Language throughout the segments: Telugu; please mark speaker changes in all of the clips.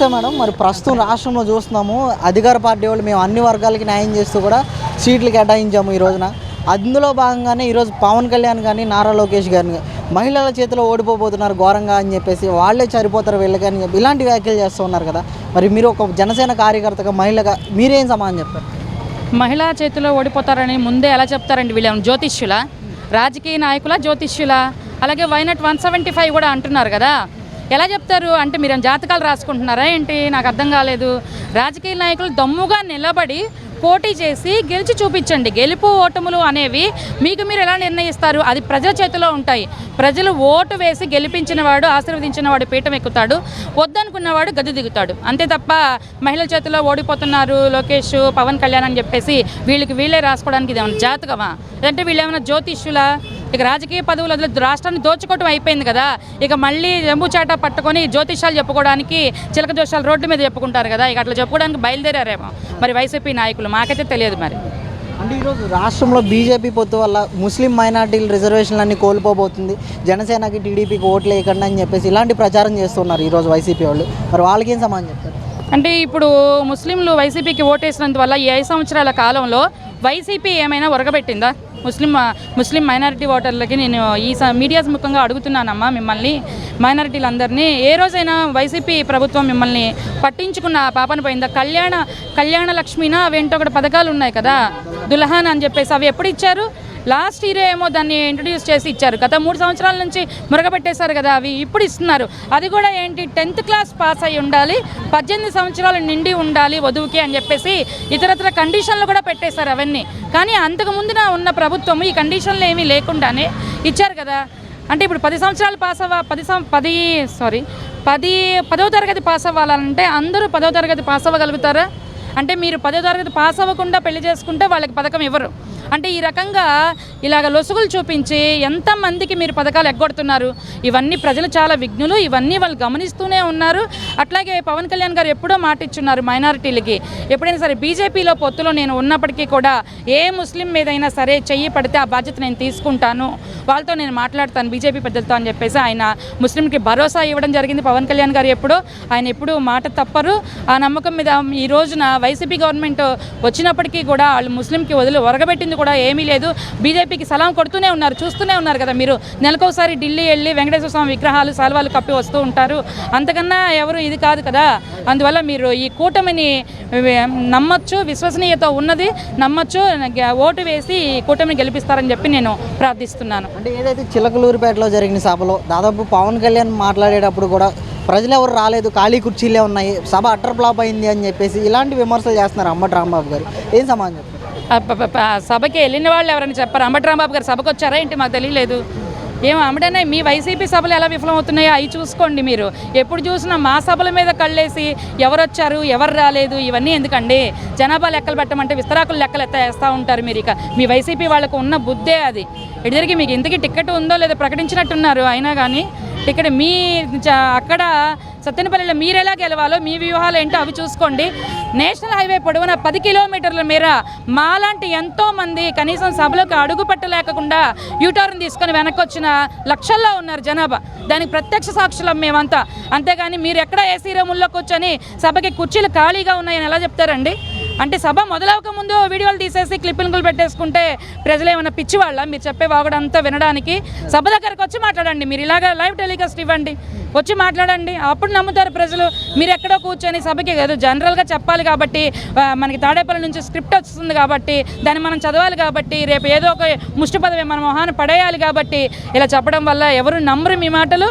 Speaker 1: నమస్తే మేడం మరి ప్రస్తుతం రాష్ట్రంలో చూస్తున్నాము. అధికార పార్టీ వాళ్ళు మేము అన్ని వర్గాలకి న్యాయం చేస్తూ కూడా సీట్లు కేటాయించాము ఈ రోజున. అందులో భాగంగానే ఈరోజు పవన్ కళ్యాణ్ కానీ నారా లోకేష్ గారిని మహిళల చేతిలో ఓడిపోబోతున్నారు ఘోరంగా అని చెప్పేసి వాళ్ళే చనిపోతారు వీళ్ళకి కానీ చెప్పి ఇలాంటి వ్యాఖ్యలు చేస్తూ ఉన్నారు కదా. మరి మీరు ఒక జనసేన కార్యకర్తగా మహిళగా మీరేం సమానం చెప్తారు?
Speaker 2: మహిళా చేతిలో ఓడిపోతారని ముందే ఎలా చెప్తారండి వీళ్ళేమో జ్యోతిష్యుల? రాజకీయ నాయకుల జ్యోతిష్యుల? అలాగే వైనట్ వన్ సెవెంటీ ఫైవ్ కూడా అంటున్నారు కదా. ఎలా చెప్తారు? అంటే మీరు జాతకాలు రాసుకుంటున్నారా ఏంటి? నాకు అర్థం కాలేదు. రాజకీయ నాయకులు దమ్ముగా నిలబడి పోటీ చేసి గెలిచి చూపించండి. గెలుపు ఓటములు అనేవి మీకు మీరు ఎలా నిర్ణయిస్తారు? అది ప్రజల చేతిలో ఉంటాయి. ప్రజలు ఓటు వేసి గెలిపించిన వాడు ఆశీర్వదించిన వాడు పీఠం ఎక్కుతాడు. వద్దనుకున్నవాడు గది దిగుతాడు. అంతే తప్ప మహిళల చేతిలో ఓడిపోతున్నారు లోకేష్ పవన్ కళ్యాణ్ అని చెప్పేసి వీళ్ళకి వీళ్ళే రాసుకోవడానికి ఇది ఏమైనా జాతకమా? లేదంటే వీళ్ళు ఏమైనా జ్యోతిష్యులా? ఇక రాజకీయ పదవులు వదిలి రాష్ట్రాన్ని దోచుకోవటం అయిపోయింది కదా. ఇక మళ్ళీ జంబు చాట పట్టుకొని జ్యోతిషాలు చెప్పుకోవడానికి చిలక జోషాలు రోడ్డు మీద చెప్పుకుంటారు కదా. ఇక అట్లా చెప్పుకోవడానికి బయలుదేరారేమో మరి వైసీపీ నాయకులు. మాకైతే తెలియదు మరి.
Speaker 1: అంటే ఈరోజు రాష్ట్రంలో బీజేపీ పొత్తు వల్ల ముస్లిం మైనార్టీల రిజర్వేషన్లన్నీ కోల్పోబోతుంది. జనసేనకి టీడీపీకి ఓట్లు వేయకండి అని చెప్పేసి ఇలాంటి ప్రచారం చేస్తున్నారు ఈరోజు వైసీపీ వాళ్ళు. మరి వాళ్ళకి ఏం సమాధానం చెప్తారు?
Speaker 2: అంటే ఇప్పుడు ముస్లింలు వైసీపీకి ఓటేసినందువల్ల ఈ ఐదు సంవత్సరాల కాలంలో వైసీపీ ఏమైనా ఒరగబెట్టిందా ముస్లిం ముస్లిం మైనారిటీ ఓటర్లకి నేను ఈ మీడియా మీడియాస్ ముఖంగా అడుగుతున్నానమ్మా మిమ్మల్ని. మైనారిటీలందరినీ ఏ రోజైనా వైసీపీ ప్రభుత్వం మిమ్మల్ని పట్టించుకున్న ఆ పాపన పోయిందా? కళ్యాణ కళ్యాణ లక్ష్మినా అవేంటో ఒకటి పథకాలు ఉన్నాయి కదా. దుల్హాన్ అని చెప్పేసి అవి ఎప్పుడు ఇచ్చారు? లాస్ట్ ఇయర్ ఏమో దాన్ని ఇంట్రడ్యూస్ చేసి ఇచ్చారు. గత మూడు సంవత్సరాల నుంచి మురగబెట్టేశారు కదా అవి ఇప్పుడు ఇస్తున్నారు. అది కూడా ఏంటి టెన్త్ క్లాస్ పాస్ అయి ఉండాలి పద్దెనిమిది సంవత్సరాలు నిండి ఉండాలి వధువుకి అని చెప్పేసి ఇతరత్ర కండిషన్లు కూడా పెట్టేశారు అవన్నీ. కానీ అంతకు ముందున ఉన్న ప్రభుత్వం ఈ కండిషన్లు ఏమీ లేకుండానే ఇచ్చారు కదా. అంటే ఇప్పుడు పది సంవత్సరాలు పాస్ అవ్వ పది సం పది సారీ పది పదో తరగతి పాస్ అవ్వాలంటే అందరూ పదవ తరగతి పాస్ అవ్వగలుగుతారా? అంటే మీరు పదో తరగతి పాస్ అవ్వకుండా పెళ్ళి చేసుకుంటే వాళ్ళకి పథకం ఇవ్వరు. అంటే ఈ రకంగా ఇలాగ లొసుగులు చూపించి ఎంతమందికి మీరు పథకాలు ఎగ్గొడుతున్నారు? ఇవన్నీ ప్రజలు చాలా విఘ్నులు. ఇవన్నీ వాళ్ళు గమనిస్తూనే ఉన్నారు. అట్లాగే పవన్ కళ్యాణ్ గారు ఎప్పుడో మాట ఇచ్చున్నారు మైనారిటీలకి. ఎప్పుడైనా సరే బీజేపీలో పొత్తులో నేను ఉన్నప్పటికీ కూడా ఏ ముస్లిం మీదైనా సరే చెయ్యి పడితే ఆ బాధ్యత నేను తీసుకుంటాను. వాళ్ళతో నేను మాట్లాడతాను బీజేపీ పెద్దలతో అని చెప్పేసి ఆయన ముస్లింకి భరోసా ఇవ్వడం జరిగింది పవన్ కళ్యాణ్ గారు ఎప్పుడు. ఆయన ఎప్పుడు మాట తప్పరు. ఆ నమ్మకం మీద ఈ రోజున వైసీపీ గవర్నమెంట్ వచ్చినప్పటికీ కూడా వాళ్ళు ముస్లింకి వదిలి ఒరగబెట్టింది కూడా ఏమీ లేదు. బీజేపీకి సలాం కొడుతూనే ఉన్నారు చూస్తూనే ఉన్నారు కదా మీరు. నెలకోసారి ఢిల్లీ వెళ్ళి వెంకటేశ్వర స్వామి విగ్రహాలు సాల్వాలు కప్పి వస్తూ ఉంటారు. అంతకన్నా ఎవరు ఇది కాదు కదా. అందువల్ల మీరు ఈ కూటమిని నమ్మచ్చు విశ్వసనీయత ఉన్నది నమ్మచ్చు ఓటు వేసి ఈ కూటమిని గెలిపిస్తారని చెప్పి నేను ప్రార్థిస్తున్నాను.
Speaker 1: అంటే ఏదైతే చిలకలూరిపేటలో జరిగిన సభలో దాదాపు పవన్ కళ్యాణ్ మాట్లాడేటప్పుడు కూడా ప్రజలు ఎవరు రాలేదు ఖాళీ కుర్చీలే ఉన్నాయి సభ అట్టర్ ఫ్లాప్ అయింది అని చెప్పేసి ఇలాంటి విమర్శలు చేస్తున్నారు అమ్మ రాంబాబు గారు. ఏం
Speaker 2: సమాజం సభకి వెళ్ళిన వాళ్ళు ఎవరైనా చెప్పారు? అంబట్రాంబాబు గారు సభకు వచ్చారా ఏంటి? మాకు తెలియలేదు. ఏం అమ్మడనే మీ వైసీపీ సభలు ఎలా విఫలమవుతున్నాయో అవి చూసుకోండి మీరు. ఎప్పుడు చూసినా మా సభల మీద కళ్ళేసి ఎవరు వచ్చారు ఎవరు రాలేదు ఇవన్నీ ఎందుకండి? జనాభా లెక్కలు పెట్టమంటే విస్తరాకులు లెక్కలు ఎత్త వేస్తూ ఉంటారు మీరు ఇక. మీ వైసీపీ వాళ్ళకు ఉన్న బుద్ధే అది. ఎడిదరికి మీకు ఇంతకీ టికెట్ ఉందో లేదో ప్రకటించినట్టున్నారు. అయినా కానీ టికెట్ మీ చ- అక్కడ సత్తెనపల్లిలో మీరు ఎలా గెలవాలో మీ వ్యూహాలు ఏంటో అవి చూసుకోండి. నేషనల్ హైవే పొడవున పది కిలోమీటర్ల మేర మాలాంటి ఎంతో మంది కనీసం సభలోకి అడుగు పెట్టలేకుండా యూటర్న్ తీసుకొని వెనక్కి వచ్చిన లక్షల్లో ఉన్నారు జనాభా. దానికి ప్రత్యక్ష సాక్షులం మేమంతా. అంతేగాని మీరు ఎక్కడ ఏసీ రూముల్లో కూర్చొని సభకి కుర్చీలు ఖాళీగా ఉన్నాయని ఎలా చెప్తారండి? అంటే సభ మొదలవక ముందు వీడియోలు తీసేసి క్లిప్పింగులు పెట్టేసుకుంటే ప్రజలు ఏమైనా పిచ్చివాళ్ళ? మీరు చెప్పే వాగుడంతా వినడానికి. సభ దగ్గరకు వచ్చి మాట్లాడండి మీరు. ఇలాగ లైవ్ టెలికాస్ట్ ఇవ్వండి. వచ్చి మాట్లాడండి. అప్పుడు నమ్ముతారు ప్రజలు. మీరు ఎక్కడో కూర్చొని సభకి ఏదో జనరల్గా చెప్పాలి కాబట్టి మనకి తాడేపల్లి నుంచి స్క్రిప్ట్ వస్తుంది కాబట్టి దాన్ని మనం చదవాలి కాబట్టి రేపు ఏదో ఒక ముష్టి పదవి మన మొహాన్ని పడేయాలి కాబట్టి ఇలా చెప్పడం వల్ల ఎవరు నమ్మరు మీ మాటలు.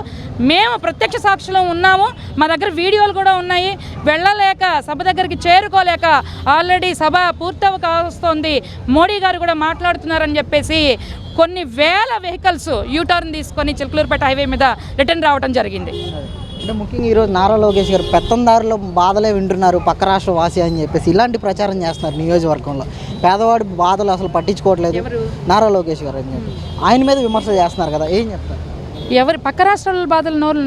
Speaker 2: మేము ప్రత్యక్ష సాక్షులు ఉన్నాము. మా దగ్గర వీడియోలు కూడా ఉన్నాయి. వెళ్ళలేక సభ దగ్గరికి చేరుకోలేక ఆల్రెడీ సభ పూర్తవ కావస్తోంది మోడీ గారు కూడా మాట్లాడుతున్నారని చెప్పేసి కొన్ని వేల వెహికల్స్ యూటర్న్ తీసుకొని చిలుకలూరుపేట హైవే మీద రిటర్న్ రావడం జరిగింది.
Speaker 1: అంటే ముఖ్యంగా ఈరోజు నారా లోకేష్ గారు పెత్తందారుల బాధలే వింటున్నారు పక్క రాష్ట్ర వాసి అని చెప్పేసి. ఇలాంటి ప్రచారం చేస్తున్నారు నియోజకవర్గంలో. పేదవాడి బాధలు అసలు పట్టించుకోవట్లేదు? నారా లోకేష్ గారు అని చెప్పి. ఆయన మీద విమర్శలు చేస్తున్నారు కదా ఏం చెప్తారు?
Speaker 2: ఎవరు పక్క రాష్ట్రాల బాధలు నోరు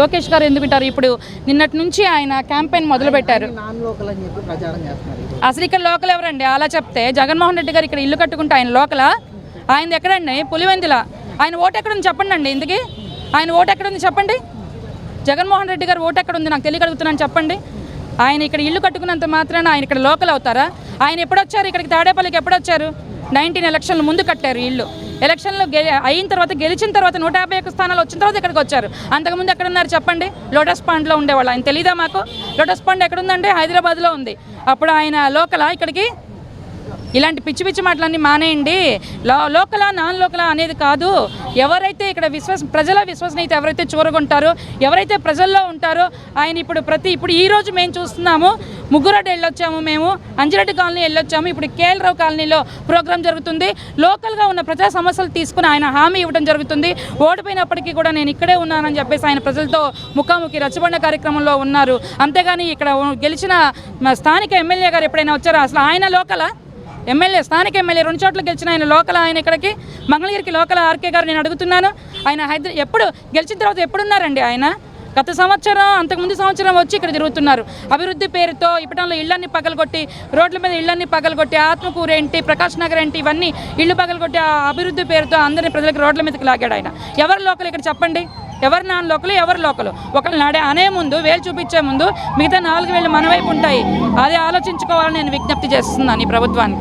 Speaker 2: లోకేష్ గారు ఎందుకు వింటారు? ఇప్పుడు నిన్నటి నుంచి ఆయన క్యాంపెయిన్
Speaker 1: మొదలుపెట్టారు.
Speaker 2: అసలు ఇక్కడ లోకల్ ఎవరండి? అలా చెప్తే జగన్మోహన్ రెడ్డి గారు ఇక్కడ ఇల్లు కట్టుకుంటే ఆయన లోకల? ఆయన ఎక్కడండి? పులివెందుల? ఆయన ఓటు ఎక్కడుంది చెప్పండి అండి ఇందుకు. ఆయన ఓటు ఎక్కడుంది చెప్పండి. జగన్మోహన్ రెడ్డి గారు ఓటు ఎక్కడుంది నాకు తెలియగలుగుతున్నాను చెప్పండి. ఆయన ఇక్కడ ఇల్లు కట్టుకున్నంత మాత్రాన ఆయన ఇక్కడ లోకల్ అవుతారా? ఆయన ఎప్పుడొచ్చారు? ఇక్కడికి తాడేపల్లికి ఎప్పుడొచ్చారు? నైన్టీన్ ఎలక్షన్ల ముందు కట్టారు ఇల్లు. ఎలక్షన్లో గె అయిన తర్వాత గెలిచిన తర్వాత నూట యాభై ఒక్క స్థానాలు వచ్చిన తర్వాత ఇక్కడికి వచ్చారు. అంతకుముందు ఎక్కడ ఉన్నారు చెప్పండి? లోటస్ పాండ్లో ఉండేవాళ్ళు. ఆయన తెలీదా మాకు? లోటస్ పాండ్ ఎక్కడ ఉందంటే హైదరాబాద్లో ఉంది. అప్పుడు ఆయన లోకలా ఇక్కడికి ఇలాంటి పిచ్చి పిచ్చి మాటలన్నీ మానేయండి. లో లోకలా నాన్ లోకల అనేది కాదు. ఎవరైతే ఇక్కడ విశ్వాస ప్రజల విశ్వసనీయత ఎవరైతే చూరగొంటారో ఎవరైతే ప్రజల్లో ఉంటారో ఆయన ఇప్పుడు ప్రతి ఇప్పుడు ఈ రోజు మేము చూస్తున్నాము ముగ్గురెడ్డి వెళ్ళొచ్చాము మేము అంజిరెడ్డి కాలనీ వెళ్ళొచ్చాము ఇప్పుడు కేఎల్రావు కాలనీలో ప్రోగ్రాం జరుగుతుంది. లోకల్గా ఉన్న ప్రజా సమస్యలు తీసుకుని ఆయన హామీ ఇవ్వడం జరుగుతుంది. ఓడిపోయినప్పటికీ కూడా నేను ఇక్కడే ఉన్నానని చెప్పేసి ఆయన ప్రజలతో ముఖాముఖి రచ్చబండ కార్యక్రమంలో ఉన్నారు. అంతేగాని ఇక్కడ గెలిచిన స్థానిక ఎమ్మెల్యే గారు ఎప్పుడైనా వచ్చారా? అసలు ఆయన లోకలా? ఎమ్మెల్యే స్థానిక ఎమ్మెల్యే రెండు చోట్ల గెలిచిన ఆయన లోకల్ ఆయన ఇక్కడికి మంగళగిరికి లోకల్ ఆర్కే గారు నేను అడుగుతున్నాను. ఆయన హైదరా ఎప్పుడు గెలిచిన తర్వాత ఎప్పుడున్నారండి ఆయన? గత సంవత్సరం అంతకుముందు సంవత్సరం వచ్చి ఇక్కడ తిరుగుతున్నారు. అభివృద్ధి పేరుతో ఇప్పటంలో ఇళ్ళన్ని పగలగొట్టి రోడ్ల మీద ఇళ్ళన్ని పగలగొట్టి ఆత్మకూరు ఏంటి ప్రకాష్ నగర్ ఏంటి ఇవన్నీ ఇళ్ళు పగలగొట్టి ఆ అభివృద్ధి పేరుతో అందరినీ ప్రజలకు రోడ్ల మీదకి లాగాడు ఆయన. ఎవరు లోకల్ ఇక్కడ చెప్పండి? ఎవరు నాన్ లోకలు? ఎవరు లోకలు? ఒకళ్ళు నాడే అనే ముందు వేలు చూపించే ముందు మిగతా నాలుగు వేలు మన వైపు ఉంటాయి. అది ఆలోచించుకోవాలని నేను విజ్ఞప్తి చేస్తున్నాను ఈ ప్రభుత్వానికి.